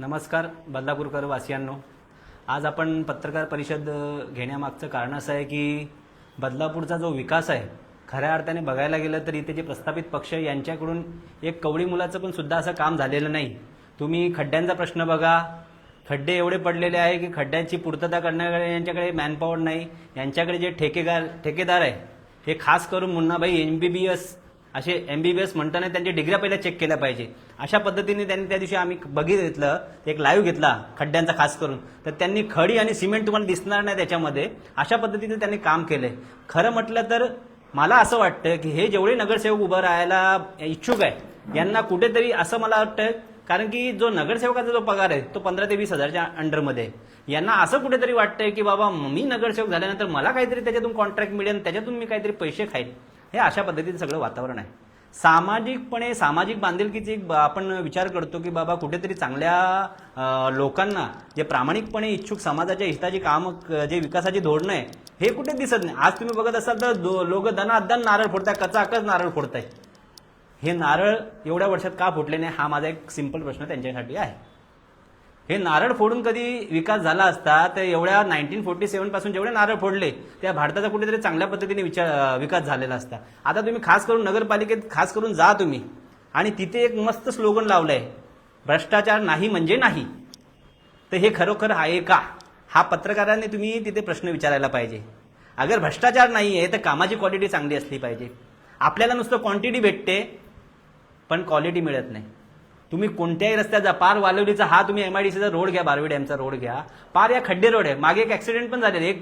नमस्कार बदलापूरकर वासियांनो आज आपण पत्रकार परिषद घेण्यामागचं कारण असं आहे की बदलापूरचा जो विकास आहे खऱ्या अर्थाने बघायला गेलं तर इथे जे प्रस्थापित पक्ष यांच्याकडून एक कवडी मुलाचं पण सुद्धा असं काम झालेलं नाही. तुम्ही खड्ड्यांचा प्रश्न बघा. खड्डे एवढे पडलेले आहे की खड्ड्यांची पूर्तता करण्याकडे यांच्याकडे मॅनपॉवर नाही. यांच्याकडे जे ठेकेदार ठेकेदार आहे हे खास करून Munnabhai M B B S असे एम बी बी एस म्हणताना त्यांच्या डिग्र्या पहिल्या चेक केल्या पाहिजे. अशा पद्धतीने त्यांनी त्या दिवशी आम्ही बघितलं एक लाईव्ह घेतला खड्ड्यांचा खास करून. तर त्यांनी खडी आणि सिमेंट तुम्हाला दिसणार नाही त्याच्यामध्ये. अशा पद्धतीने त्यांनी काम केलंय खरं म्हटलं तर मला असं वाटतं की हे जेवढे नगरसेवक उभं राहायला इच्छुक आहे यांना कुठेतरी असं मला वाटतं कारण की जो नगरसेवकाचा जो पगार आहे तो पंधरा ते वीस हजारच्या अंडरमध्ये यांना असं कुठेतरी वाटतंय की बाबा मी नगरसेवक झाल्यानंतर मला काहीतरी त्याच्यातून कॉन्ट्रॅक्ट मिळेल त्याच्यातून मी काहीतरी पैसे खाईल. हे अशा पद्धतीचं सगळं वातावरण आहे. सामाजिकपणे सामाजिक बांधिलकीची एक ब- आपण विचार करतो की बाबा कुठेतरी चांगल्या लोकांना जे प्रामाणिकपणे इच्छुक समाजाच्या हिताची काम जे विकासाची धोरणं आहे हे कुठे दिसत नाही. आज तुम्ही बघत असाल तर लोक दनादन नारळ फोडताय कचाकच नारळ फोडताय. हे नारळ एवढ्या वर्षात का फुटले नाही? हा माझा एक सिंपल प्रश्न त्यांच्यासाठी आहे. हे नारळ फोडून कधी विकास झाला असता तर एवढ्या नाईन्टीन फोर्टी सेव्हनपासून जेवढे नारळ फोडले त्या भारताचा कुठेतरी चांगल्या पद्धतीने विचार विकास झालेला असता. आता तुम्ही खास करून नगरपालिकेत खास करून जा तुम्ही. आणि तिथे एक मस्त स्लोगन लावलंय भ्रष्टाचार नाही म्हणजे नाही. तर हे खरोखर आहे का? हा पत्रकारांनी तुम्ही तिथे प्रश्न विचारायला पाहिजे. अगर भ्रष्टाचार नाही आहे तर कामाची क्वालिटी चांगली असली पाहिजे. आपल्याला नुसतं क्वांटिटी भेटते पण क्वालिटी मिळत नाही. तुम्ही कोणत्याही रस्त्याचा पार वालवलीचा हा तुम्ही एमआयडीसीचा रोड घ्या बारवी डॅमचा रोड घ्या. पार या खड्डे रोड आहे. मागे एक ऍक्सिडेंट पण झालेला एक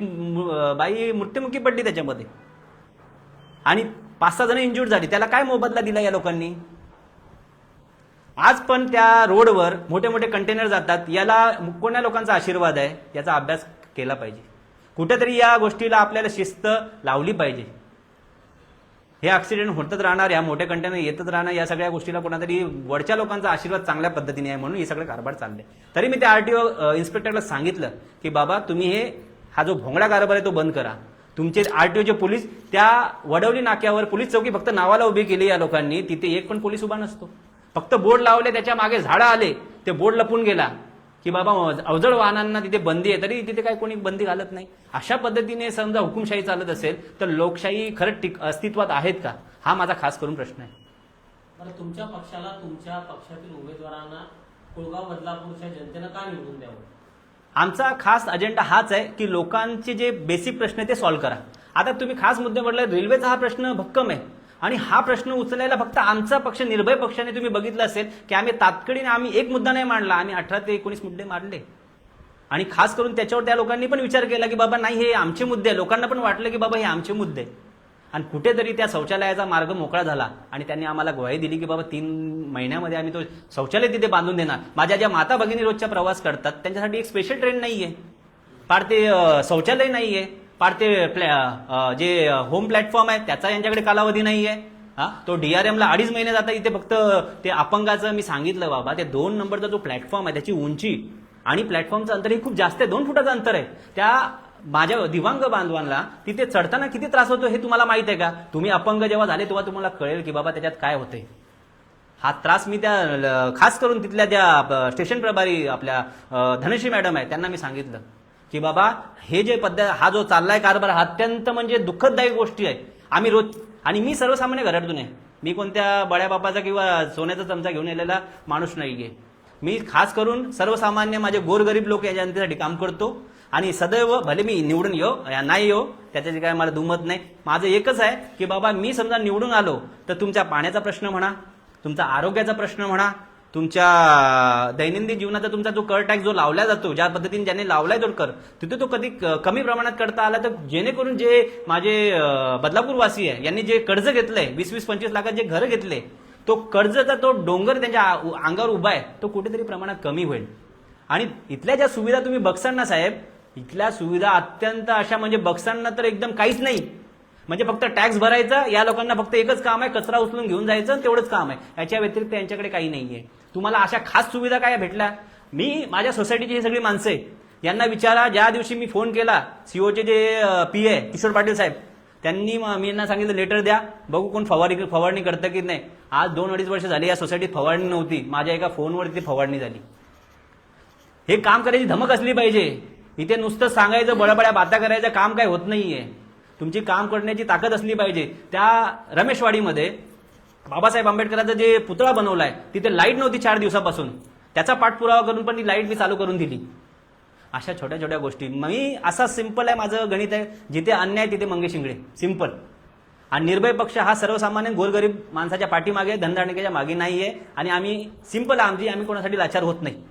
बाई मृत्युमुखी पडली त्याच्यामध्ये. आणि पाच सहा जण इंजुर्ड झाली. त्याला काय मोबदला दिला या लोकांनी? आज पण त्या रोडवर मोठे मोठे कंटेनर जातात. याला कोण्या लोकांचा आशीर्वाद आहे? याचा अभ्यास केला पाहिजे. कुठेतरी या गोष्टीला आपल्याला शिस्त लावली पाहिजे. हे ऍक्सिडेंट होतच राहणार या मोठ्या कंटेनर येतच राहणार या सगळ्या गोष्टीला कोणातरी वरच्या लोकांचा आशीर्वाद चांगल्या पद्धतीने आहे म्हणून हे सगळं कारभार चालले तरी मी त्या आरटीओ इन्स्पेक्टरला सांगितलं की बाबा तुम्ही हे हा जो भोंगडा कारभार आहे तो बंद करा. तुमचे आरटीओचे पोलीस त्या वडवली नाक्यावर पोलीस चौकी फक्त नावाला उभी केली या लोकांनी. तिथे एक पण पोलीस उभा नसतो. फक्त बोर्ड लावले त्याच्यामागे झाडं आले ते बोर्ड लपून गेला. की बाबा अवजड वाहनांना तिथे बंदी आहे तरी तिथे काही कोणी बंदी घालत नाही. अशा पद्धतीने समजा हुकुमशाही चालत असेल तर लोकशाही खरंच टिक अस्तित्वात आहेत का? हा माझा खास करून प्रश्न आहे. तुमच्या पक्षाला तुमच्या पक्षातील उमेदवारांना कुळगाव बदलापूरच्या जनतेनं का निवडून द्यावं? आमचा खास अजेंडा हाच आहे की लोकांचे जे बेसिक प्रश्न आहे ते सॉल्व्ह करा. आता तुम्ही खास मुद्दे म्हटलं रेल्वेचा हा प्रश्न भक्कम आहे. आणि हा प्रश्न उचलायला फक्त आमचा पक्ष निर्भय पक्षाने तुम्ही बघितलं असेल की आम्ही तातकडीने आम्ही एक मुद्दा नाही मांडला आम्ही अठरा ते एकोणीस मुद्दे मांडले. आणि खास करून त्याच्यावर त्या लोकांनी पण विचार केला की बाबा नाही हे आमचे मुद्दे लोकांना पण वाटलं की बाबा हे आमचे मुद्दे आणि कुठेतरी त्या शौचालयाचा मार्ग मोकळा झाला आणि त्यांनी आम्हाला ग्वाही दिली की बाबा तीन महिन्यामध्ये आम्ही तो शौचालय तिथे बांधून देणार. माझ्या ज्या माता भगिनी रोजच्या प्रवास करतात त्यांच्यासाठी एक स्पेशल ट्रेन नाहीये. पार ते शौचालय शौचालय नाहीये. पार ते प्लॅ- जे होम प्लॅटफॉर्म आहे त्याचा यांच्याकडे कालावधी नाही आहे हा? तो डीआरएमला अडीच महिने जाता इथे फक्त ते अपंगाचं मी सांगितलं बाबा. ते दोन नंबरचा जो प्लॅटफॉर्म आहे त्याची उंची आणि प्लॅटफॉर्मचं अंतर हे खूप जास्त आहे. दोन फुटाचं अंतर आहे. त्या माझ्या दिवांग बांधवांना तिथे चढताना किती त्रास होतो हे तुम्हाला माहीत आहे का? तुम्ही अपंग जेव्हा झाले तेव्हा तुम्हाला कळेल की बाबा त्याच्यात काय होते हा त्रास मी त्या ल- खास करून तिथल्या त्या स्टेशन प्रभारी आपल्या धनश्री मॅडम आहे त्यांना मी सांगितलं. की बाबा हे जे पद्धत हा जो चाललाय कारभार हा अत्यंत म्हणजे दुःखदायक गोष्टी आहे आम्ही रोज आणि मी सर्वसामान्य घरातून आहे. मी कोणत्या बड्या बापाचा किंवा सोन्याचा चमचा घेऊन येलेला माणूस नाही आहे मी खास करून सर्वसामान्य माझे गोरगरीब लोक या जनतेसाठी काम करतो. आणि सदैव भले मी निवडून येऊ या नाही येऊ त्याच्याची काय मला दुमत नाही. माझं एकच आहे की बाबा मी समजा निवडून आलो तर तुमच्या पाण्याचा प्रश्न म्हणा तुमचा आरोग्याचा प्रश्न म्हणा तुमच्या दैनंदिन जीवनाचा तुमचा जो कर टॅक्स जो लावला जातो ज्या पद्धतीने ज्याने लावलाय तो कर तिथे तो कधी कमी प्रमाणात करता आला तर जेणेकरून जे माझे बदलापूरवासी आहे यांनी जे कर्ज घेतलंय वीस वीस पंचवीस लाखात जे घर घेतले तो कर्जचा तो डोंगर त्यांच्या अंगावर उभा आहे तो कुठेतरी प्रमाणात कमी होईल. आणि इथल्या ज्या सुविधा तुम्ही बघसाल ना साहेब इथल्या सुविधा अत्यंत अशा म्हणजे बघसांना तर एकदम काहीच नाही. म्हणजे फक्त टॅक्स भरायचा या लोकांना फक्त एकच काम आहे कचरा उचलून घेऊन जायचं तेवढंच काम आहे. याच्या व्यतिरिक्त यांच्याकडे काही नाहीये. तुम्हाला अशा खास सुविधा काय भेटल्या? मी माझ्या सोसायटीची ही सगळी माणसं आहे. यांना विचारा ज्या दिवशी मी फोन केला सीओचे जे पी आहे किशोर पाटील साहेब त्यांनी मी यांना सांगितलं लेटर द्या. बघू कोण फवारणी फवारणी करतं की नाही. आज दोन अडीच वर्ष झाली या सोसायटीत फवारणी नव्हती. माझ्या एका फोनवर ती फवारणी झाली. हे काम करायची धमक असली पाहिजे. इथे नुसतं सांगायचं बळबळ्या बाता करायचं काम काय होत नाहीये. तुमची काम करण्याची ताकद असली पाहिजे. त्या रमेशवाडीमध्ये बाबासाहेब आंबेडकरांचा जे पुतळा बनवलाय तिथे लाइट नव्हती चार दिवसापासून. त्याचा पाठपुरावा करून पण ती लाइट मी चालू करून दिली. अशा छोट्या छोट्या गोष्टी. मी असा सिंपल आहे माझं गणित आहे. जिथे अन्याय तिथे मंगेश शिंगडे. सिंपल आणि निर्भय पक्ष हा सर्वसामान्य गोरगरीब माणसाच्या पाठीमागे आहे, मागे नाही आहे आणि आम्ही सिंपल आमची आम्ही कोणासाठी लाचार होत नाही.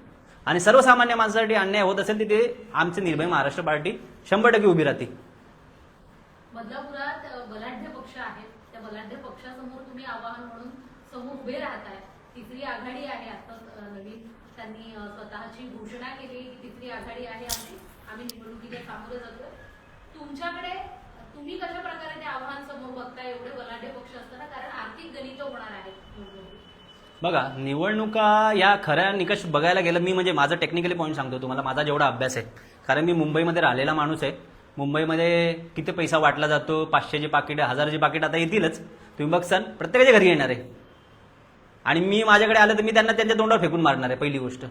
आणि सर्वसामान्य माणसासाठी अन्याय होत असेल तिथे आमचे निर्भय महाराष्ट्र पार्टी शंभर टक्के उभी राहते. बदलापुरात बलाढ्य पक्ष आहेत. त्या बलाढ्य पक्षासमोर तुम्ही आवाहन म्हणून समोर उभे राहताय. तिसरी आघाडी आहे आता नवीन त्यांनी स्वतःची घोषणा केली की तिसरी आघाडी आहे आम्ही आम्ही निवडणुकीच्या सामोरे जातोय. तुमच्याकडे तुम्ही कशा प्रकारे ते आव्हान समोर बघताय? एवढे बलाढ्य पक्ष असताना कारण आर्थिक गणित होणार आहे. बघा निवडणुका या खऱ्या निकष बघायला गेलं मी म्हणजे माझं टेक्निकली पॉईंट सांगतो तुम्हाला माझा जेवढा अभ्यास आहे. कारण मी मुंबईमध्ये राहिलेला माणूस आहे. मुंबईमध्ये किती पैसा वाटला जातो? पाचशेचे पाकिट हजाराचे पाकिट आता येतीलच. तुम्ही बघसाल प्रत्येकाच्या घरी येणार आहे. आणि मी माझ्याकडे आलं तर मी त्यांना त्यांच्या तोंडावर फेकून मारणार आहे पहिली गोष्ट.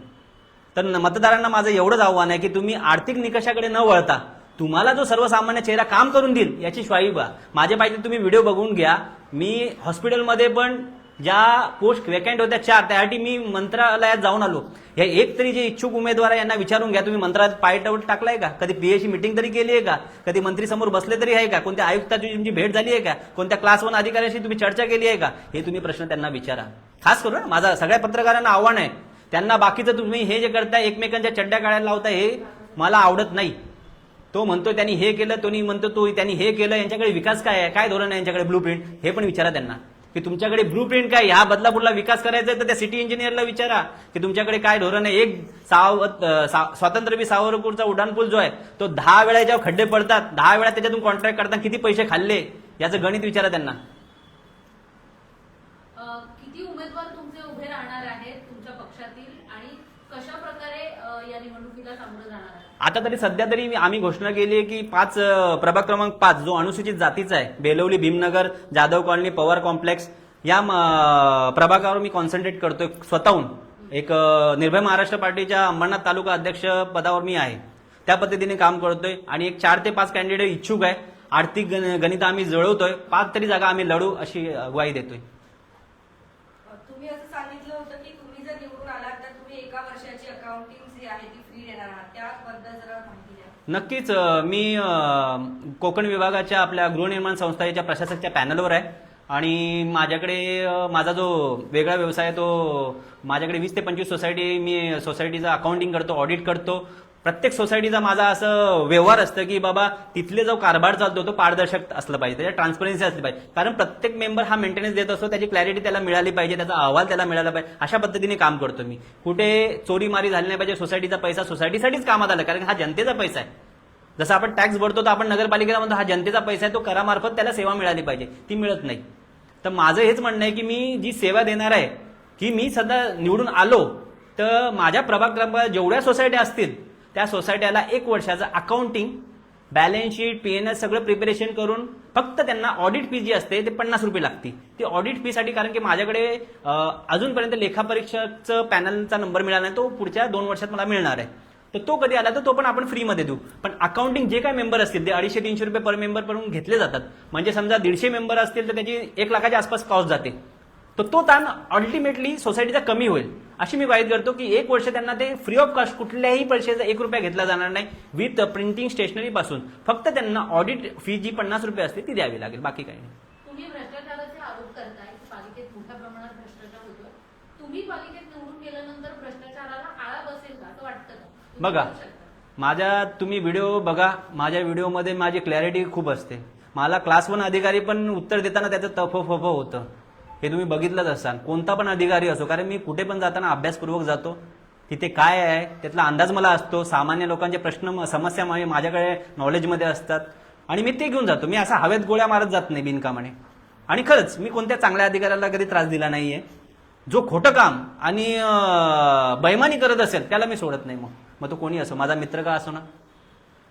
तर मतदारांना माझं एवढंच आव्हान आहे की तुम्ही आर्थिक निकषाकडे न वळता तुम्हाला जो सर्वसामान्य चेहरा काम करून देईल याची श्वाई बा माझे पाहिजे तुम्ही व्हिडिओ बघून घ्या. मी हॉस्पिटलमध्ये पण ज्या पोस्ट वेकंट होत्या चार त्यासाठी मी मंत्रालयात जाऊन आलो. हे एक तरी जे इच्छुक उमेदवार आहे यांना विचारून घ्या तुम्ही मंत्रालयात पाय टाकलाय का? कधी पीएची मिटिंग तरी केली आहे का? कधी मंत्री समोर बसले तरी आहे का? कोणत्या आयुक्ताची तुमची भेट झाली आहे का? कोणत्या क्लास वन अधिकाऱ्याशी तुम्ही चर्चा केली आहे का? हे तुम्ही प्रश्न त्यांना विचारा. खास करून माझा सगळ्या पत्रकारांना आव्हान आहे. त्यांना बाकीचं तुम्ही हे जे करताय एकमेकांच्या चड्ड्या काढायला लावताय हे मला आवडत नाही. तो म्हणतो त्यांनी हे केलं तोनी म्हणतो तो त्यांनी हे केलं. यांच्याकडे विकास काय आहे? काय धोरण आहे यांच्याकडे? ब्लू प्रिंट हे पण विचारा त्यांना. की तुमच्याकडे ब्लू प्रिंट काय? ह्या बदलापूरला विकास करायचा आहे तर त्या सिटी इंजिनियरला विचारा. की तुमच्याकडे काय धोरण आहे? एक सावत स्वातंत्र्यवीर सावरपूरचा उड्डाणपूल जो आहे तो दहा वेळा जेव्हा खड्डे पडतात. दहा वेळा त्याच्यातून कॉन्ट्रॅक्ट करताना किती पैसे खाल्ले? याचं गणित विचारा त्यांना. किती उमेदवार तुमचे उभे राहणार आहेत तुमच्या पक्षातील? आणि कशा प्रकारे या निवडणुकीला सामोरं आता तरी सध्या तरी आम्ही घोषणा केली आहे की पाच प्रभाग क्रमांक पाच जो अनुसूचित जातीचा आहे बेलवली भीमनगर जाधव कॉलनी पवार कॉम्प्लेक्स या प्रभागावर मी कॉन्सन्ट्रेट करतोय स्वतःहून. एक निर्भय महाराष्ट्र पार्टीच्या अंबरनाथ तालुका अध्यक्ष पदावर मी आहे. त्या पद्धतीने काम करतोय आणि एक चार ते पाच कॅन्डिडेट इच्छुक आहे. आर्थिक गण- गणित आम्ही जळवतोय. पाच तरी जागा आम्ही लढू अशी ग्वाही देतोय तुम्ही असं सांगितलं होतं की तुम्ही जर निवडून आलात तर तुम्ही एका वर्षाची अकाउंटिंग जी आहे ती फ्री देणार आहात त्याबद्दल जरा माहिती द्या नक्कीच मी कोकण विभागाच्या आपल्या गृहनिर्माण संस्थेच्या प्रशासकच्या पॅनलवर आहे. आणि माझ्याकडे माझा जो वेगळा व्यवसाय आहे तो माझ्याकडे वीस ते पंचवीस सोसायटी मी सोसायटीचं अकाउंटिंग करतो ऑडिट करतो. प्रत्येक सोसायटीचा माझा असं व्यवहार असतं की बाबा तिथले जो कारभार चालतो तो पारदर्शक असलं पाहिजे त्याच्या ट्रान्सपरन्सी असली पाहिजे. कारण प्रत्येक मेंबर हा मेंटेनन्स देत असतो त्याची क्लॅरिटी त्याला मिळाली पाहिजे त्याचा अहवाल त्याला मिळाला पाहिजे. अशा पद्धतीने काम करतो मी. कुठे चोरी मारी झाली नाही पाहिजे सोसायटीचा पैसा सोसायटीसाठीच कामात आला कारण हा जनतेचा पैसा आहे. जसं आपण टॅक्स भरतो तर आपण नगरपालिकेला म्हणतो हा जनतेचा पैसा आहे तो करामार्फत त्याला सेवा मिळाली पाहिजे. ती मिळत नाही. तर माझं हेच म्हणणं आहे की मी जी सेवा देणार आहे की मी सध्या निवडून आलो तर माझ्या प्रभाग क्रमांक जेवढ्या सोसायट्या असतील त्या सोसायट्याला एक वर्षाचं अकाउंटिंग बॅलन्स शीट एस सगळं प्रिपरेशन करून फक्त त्यांना ऑडिट फी जी असते ते पन्नास रुपये लागते. ती ऑडिट फीसाठी कारण की माझ्याकडे अजूनपर्यंत लेखापरीक्षकचं पॅनलचा नंबर मिळाला नाही तो पुढच्या दोन वर्षात मला मिळणार आहे. तर तो कधी आला तर तो पण आपण फ्रीमध्ये देऊ. पण अकाउंटिंग जे काय मेंबर असतील ते अडीचशे तीनशे रुपये पर मेंबर म्हणून घेतले जातात. म्हणजे समजा दीडशे मेंबर असतील तर त्याची एक लाखाच्या आसपास कॉस्ट जाते. तर तो ताण अल्टिमेटली सोसायटीचा कमी होईल. अशी मी वाईट करतो की एक वर्ष त्यांना ते फ्री ऑफ कॉस्ट कुठल्याही पैशाचा एक रुपया घेतला जाणार नाही विथ प्रिंटिंग स्टेशनरी पासून. फक्त त्यांना ऑडिट फी जी पन्नास रुपये असते ती द्यावी लागेल बाकी काही नाही. तुम्ही भ्रष्टाचाराचे आरोप करताय की पालिकेत मोठ्या प्रमाणात भ्रष्टाचार होतोय. तुम्ही पालिकेत निवडून गेल्यानंतर भ्रष्टाचाराला आळा बसेल का असं वाटतं का? तुम्ही बघा. माझ्या तुम्ही व्हिडिओ बघा माझ्या व्हिडिओमध्ये माझी क्लॅरिटी खूप असते. मला क्लास वन अधिकारी पण उत्तर देताना त्याचं तफ फफ होतं. हे तुम्ही बघितलंच असाल. कोणता पण अधिकारी असो कारण मी कुठे पण जाताना अभ्यासपूर्वक जातो. तिथे काय आहे त्यातला अंदाज मला असतो. सामान्य लोकांचे प्रश्न समस्या माझ्याकडे नॉलेजमध्ये असतात. आणि मी ते घेऊन जातो. मी असा हवेत गोळ्या मारत जात नाही बिनकामाने. आणि खरंच मी कोणत्या चांगल्या अधिकाऱ्याला कधी त्रास दिला नाहीये. जो खोटं काम आणि बैमानी करत असेल त्याला मी सोडत नाही मग. मग तो कोणी असो? माझा मित्र का असो ना?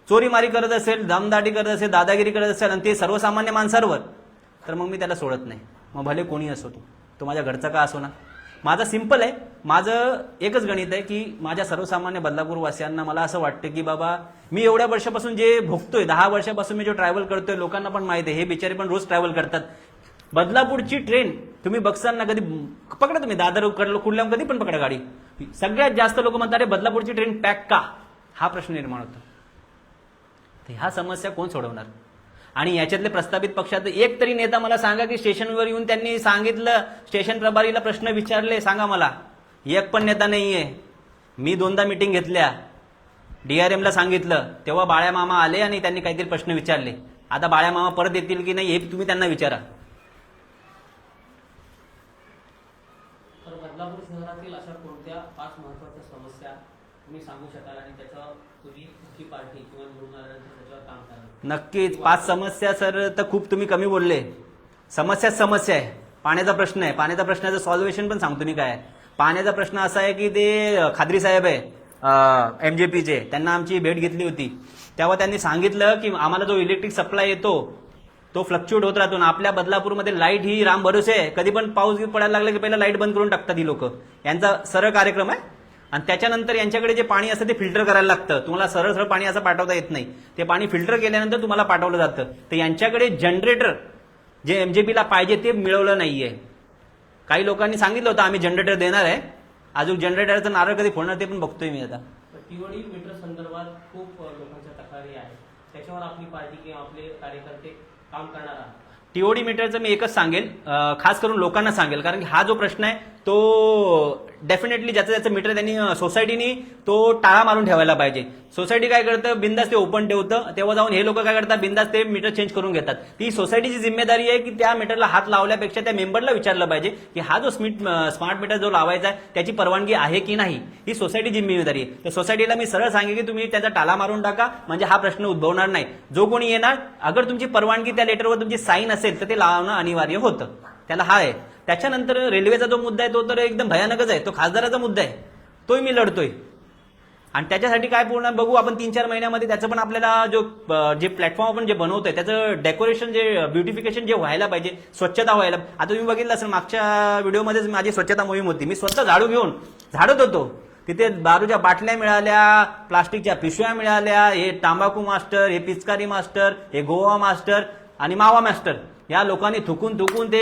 चोरीमारी करत असेल दमदाटी करत असेल दादागिरी करत असेल आणि ते सर्वसामान्य माणसांवर तर मग मी त्याला सोडत नाही. मग भले कोणी असो तो. तो माझ्या घरचा का असो ना? माझं सिंपल आहे. माझं एकच गणित आहे की माझ्या सर्वसामान्य बदलापूर वासियांना मला असं वाटतं की बाबा मी एवढ्या वर्षापासून जे भोगतोय दहा वर्षापासून मी जो ट्रॅव्हल करतोय लोकांना पण माहिती आहे हे बिचारे पण रोज ट्रॅव्हल करतात. बदलापूरची ट्रेन तुम्ही बघसांना कधी पकडा तुम्ही दादर कडलं कुठल्या कधी पण पकडा गाडी. सगळ्यात जास्त लोक म्हणतात अरे बदलापूरची ट्रेन पॅक का? हा प्रश्न निर्माण होतो. तर ह्या समस्या कोण सोडवणार? आणि याच्यातले प्रस्तावित पक्षात एक तरी नेता मला सांगा की स्टेशनवर येऊन त्यांनी सांगितलं स्टेशन प्रभारीला प्रश्न विचारले सांगा मला. एक पण नेता नाहीये. मी दोनदा मिटिंग घेतल्या. डीआरएमला सांगितलं. तेव्हा बाळ्या मामा आले आणि त्यांनी काहीतरी प्रश्न विचारले. आता बाळ्या मामा परत येतील की नाही हे तुम्ही त्यांना विचारा. बदलापूर शहरातील अशा कोणत्या पाच महत्त्वाच्या समस्या तुम्ही सांगू शकाल आणि तुम्ही पार्टी किंवा निवडून आल्यानंतर त्याच्यावर काम कराल नक्कीच. पाच समस्या सर तर खूप तुम्ही कमी बोलले. समस्याच समस्या आहे. पाण्याचा प्रश्न आहे. पाण्याच्या प्रश्नाचं सॉल्व्हेशन पण सांगतो मी काय पाण्याचा प्रश्न असा आहे की ते खादरी साहेब आहे एम जे पीचे त्यांना आमची भेट घेतली होती. तेव्हा त्यांनी सांगितलं की आम्हाला जो इलेक्ट्रिक सप्लाय येतो तो फ्लक्च्युएट होत राहतो. आपल्या बदलापूरमध्ये लाइट ही राम भरोसे आहे. कधी पण पाऊस पडायला लागला की पहिला लाइट बंद करून टाकतात ही लोक. यांचा सरळ कार्यक्रम आहे. आणि त्याच्यानंतर यांच्याकडे जे पाणी असतं ते फिल्टर करायला लागतं. तुम्हाला सरळ सरळ पाणी असं पाठवता येत नाही. ते पाणी फिल्टर केल्यानंतर तुम्हाला पाठवलं जातं. तर यांच्याकडे जनरेटर जे एमजेपीला पाहिजे ते मिळवलं नाहीये. काही लोकांनी सांगितलं होतं आम्ही जनरेटर देणार आहे. अजून जनरेटरचं नारळ कधी फोडणार ते पण बघतोय मी आता. टीओडी मीटर संदर्भात खूप लोकांच्या तक्रारी आहेत. त्याच्यावर आपली पार्टी किंवा आपले कार्यकर्ते काम करणार आहात. टीओडी मीटरचं मी एकच सांगेल. खास करून लोकांना सांगेल. कारण की हा जो प्रश्न आहे तो डेफिनेटली ज्याचं ज्याचं मीटर त्यांनी सोसायटीनी तो टाळा मारून ठेवायला पाहिजे. सोसायटी काय करतं? बिंदास ते ओपन ठेवतं. तेव्हा जाऊन हे लोक काय करतात? बिंदास ते मीटर चेंज करून घेतात. ती सोसायटीची जिम्मेदारी आहे की त्या मीटरला हात लावल्यापेक्षा त्या मेंबरला विचारलं पाहिजे की हा जो स्मिट स्मार्ट मीटर जो लावायचा आहे त्याची परवानगी आहे की नाही? ही सोसायटी जिम्मेदारी आहे. तर सोसायटीला मी सरळ सांगेन की तुम्ही त्याचा टाळा मारून टाका. म्हणजे हा प्रश्न उद्भवणार नाही. जो कोणी येणार अगर तुमची परवानगी त्या लेटरवर तुमची साईन असेल तर ते लावणं अनिवार्य होतं. त्याला हा आहे. त्याच्यानंतर रेल्वेचा जो मुद्दा आहे तो तर एकदम भयानकच आहे. तो खासदाराचा मुद्दा आहे. तोही मी लढतोय. आणि त्याच्यासाठी काय पूर्ण बघू आपण तीन चार महिन्यामध्ये. त्याचं पण आपल्याला जो जे प्लॅटफॉर्म आपण जे बनवतोय त्याचं डेकोरेशन जे ब्युटिफिकेशन जे व्हायला पाहिजे स्वच्छता व्हायला आता तुम्ही बघितलं असेल मागच्या व्हिडिओमध्येच माझी स्वच्छता मोहीम होती. मी स्वतः झाडू घेऊन झाडत होतो. तिथे दारूच्या बाटल्या मिळाल्या प्लास्टिकच्या पिशव्या मिळाल्या हे तांबाखू मास्टर हे पिचकारी मास्टर हे गोवा मास्टर आणि मावा मास्टर. या लोकांनी थुकून थुकून ते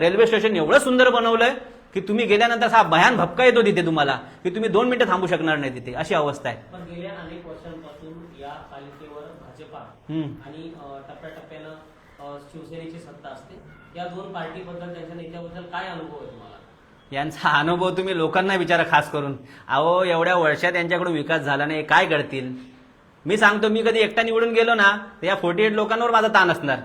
रेल्वे स्टेशन एवढं सुंदर बनवलंय की तुम्ही गेल्यानंतर असा भयान भपका येतो तिथे तुम्हाला की तुम्ही दोन मिनिटं थांबू शकणार नाही तिथे. अशी अवस्था आहे. पण गेल्या अनेक वर्षांपासून या पालिकेवर भाजपा. आणि टप्प्याटप्प्यानं शिवसेनेची सत्ता असते. या दोन पार्टीबद्दल त्यांच्या नेत्याबद्दल काय अनुभव आहे तुम्हाला? यांचा अनुभव तुम्ही लोकांना विचारा खास करून. अहो एवढ्या वर्षात यांच्याकडून विकास झाला नाही काय करतील मी सांगतो मी कधी एकटा निवडून गेलो ना तर या फोर्टी एट लोकांवर माझा ताण असणार.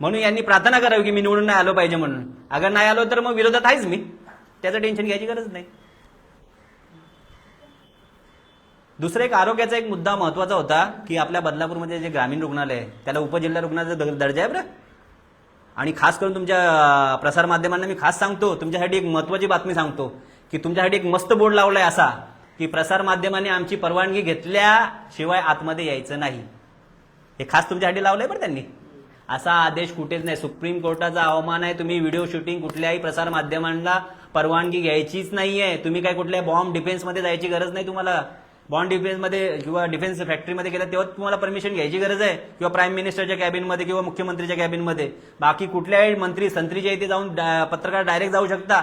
म्हणून यांनी प्रार्थना करावी की मी निवडून नाही आलो पाहिजे म्हणून. अगर नाही आलो तर मग विरोधात आहेच मी. त्याचं टेन्शन घ्यायची गरज नाही. दुसरा एक आरोग्याचा एक मुद्दा महत्त्वाचा होता की आपल्या बदलापूरमध्ये जे ग्रामीण रुग्णालय आहे त्याला उपजिल्हा रुग्णालयाचा दर्जा आहे बरं. आणि खास करून तुमच्या प्रसारमाध्यमांना मी खास सांगतो तुमच्यासाठी एक महत्वाची बातमी सांगतो की तुमच्यासाठी एक मस्त बोर्ड लावलाय असा की प्रसारमाध्यमांनी आमची परवानगी घेतल्याशिवाय आतमध्ये यायचं नाही. हे खास तुमच्यासाठी लावलंय बरं त्यांनी. असा आदेश कुठेच नाही. सुप्रीम कोर्टाचा अवमान आहे. तुम्ही व्हिडिओ शूटिंग कुठल्याही प्रसार माध्यमांना परवानगी घ्यायचीच नाहीये. तुम्ही काय कुठल्या बॉम्ब डिफेन्समध्ये जायची गरज नाही तुम्हाला? बॉम्ब डिफेन्समध्ये किंवा डिफेन्स फॅक्टरीमध्ये गेलं तेव्हा तुम्हाला परमिशन घ्यायची गरज आहे. किंवा प्राईम मिनिस्टरच्या कॅबिनमध्ये किंवा मुख्यमंत्रीच्या कॅबिनमध्ये. बाकी कुठल्याही मंत्री संत्रीच्या इथे जाऊन पत्रकार डायरेक्ट जाऊ शकता.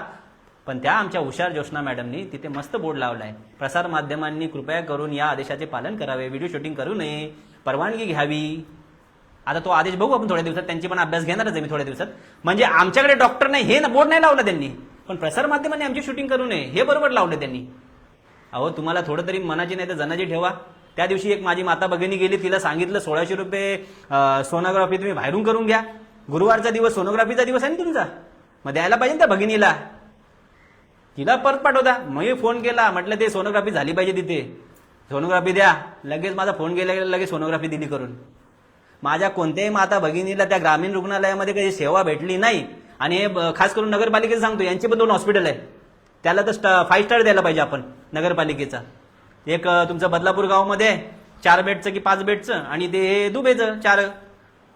पण त्या आमच्या हुशार ज्योत्ना मॅडमनी तिथे मस्त बोर्ड लावलाय. प्रसार माध्यमांनी कृपया करून या आदेशाचे पालन करावे. व्हिडिओ शूटिंग करू नये. परवानगी घ्यावी. आता तो आदेश बघू आपण थोड्या दिवसात. त्यांची पण अभ्यास घेणारच आहे मी थोड्या दिवसात. म्हणजे आमच्याकडे डॉक्टर नाही हे ना बोर्ड नाही लावलं त्यांनी. पण प्रसार माध्यमांनी आमची शूटिंग करू नये. हे बरोबर लावलं त्यांनी. अहो तुम्हाला थोडं तरी मनाची नाही तर जनाची ठेवा. त्या दिवशी एक माझी माता भगिनी गेली. तिला सांगितलं सोळाशे रुपये सोनोग्राफी तुम्ही बाहेरून करून घ्या. गुरुवारचा दिवस सोनोग्राफीचा दिवस आहे ना तुमचा? मग द्यायला पाहिजे ना त्या भगिनीला. तिला परत पाठवता. मी फोन केला. म्हटलं ते सोनोग्राफी झाली पाहिजे तिथे. सोनोग्राफी द्या. लगेच माझा फोन गेला लगेच सोनोग्राफी दिली करून. माझ्या कोणत्याही माता भगिनीला त्या ग्रामीण रुग्णालयामध्ये काही सेवा भेटली नाही. आणि हे ब- खास करून नगरपालिकेचं सांगतो यांचे पण दोन हॉस्पिटल आहे त्याला तर फाईव्ह स्टार द्यायला पाहिजे आपण नगरपालिकेचा. एक तुमचं बदलापूर गावामध्ये आहे, चार बेडचं की पाच बेडचं आणि ते दुबेचं चार.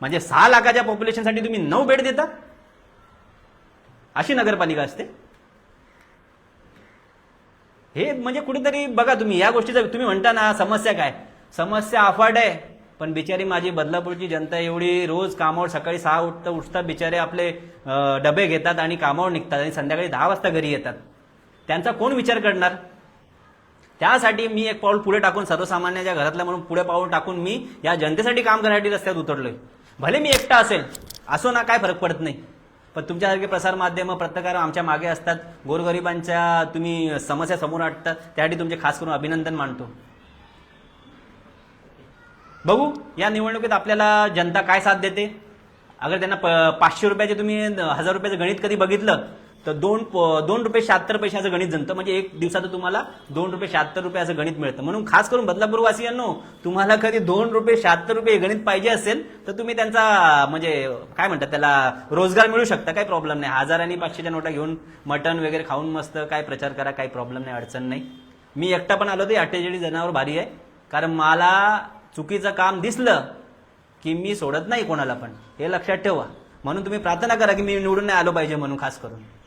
म्हणजे सहा लाखाच्या पॉप्युलेशनसाठी तुम्ही नऊ बेड देता? अशी नगरपालिका असते. हे म्हणजे कुठेतरी बघा तुम्ही या गोष्टीचं तुम्ही म्हणता ना समस्या काय? समस्या अफाट आहे. पण बिचारी माझी बदलापूरची जनता एवढी रोज कामावर सकाळी सहा उठता उठता बिचारे आपले डबे घेतात आणि कामावर निघतात आणि संध्याकाळी दहा वाजता घरी येतात. त्यांचा कोण विचार करणार? त्यासाठी मी एक पाऊल पुढे टाकून सर्वसामान्याच्या घरातल्या म्हणून पुढे पाऊल टाकून मी या जनतेसाठी काम करण्यासाठी रस्त्यात उतरलोय. भले मी एकटा असेल असो ना काय फरक पडत नाही. पण तुमच्यासारखे प्रसारमाध्यमं प्रत्येकावर आमच्या मागे असतात. गोरगरिबांच्या तुम्ही समस्या समोर आणतात. त्यासाठी तुमचे खास करून अभिनंदन मानतो. बघू या निवडणुकीत आपल्याला जनता काय साथ देते? अगर त्यांना प- पाचशे रुपयाचे तुम्ही हजार रुपयाचं गणित कधी बघितलं तर दोन प- दोन रुपये शहात्तर पैशाचं गणित जमतं. म्हणजे एक दिवसाचं तुम्हाला दोन रुपये शहात्तर रुपये असं गणित मिळतं. म्हणून खास करून बदलापूरवासियांनो तुम्हाला कधी दोन रुपये शहात्तर रुपये गणित पाहिजे असेल तर तुम्ही त्यांचा म्हणजे काय म्हणतात त्याला रोजगार मिळू शकता. काही प्रॉब्लेम नाही. हजार आणि पाचशेच्या नोटा घेऊन मटण वगैरे खाऊन मस्त काय प्रचार करा काही प्रॉब्लेम नाही अडचण नाही. मी एकटा पण आलो ते अठ्ठेचाळीस जणांवर भारी आहे. कारण मला चुकीचं काम दिसलं की मी सोडत नाही कोणाला पण. हे लक्षात ठेवा. म्हणून तुम्ही प्रार्थना करा की मी निवडून नाही आलो पाहिजे म्हणून खास करून.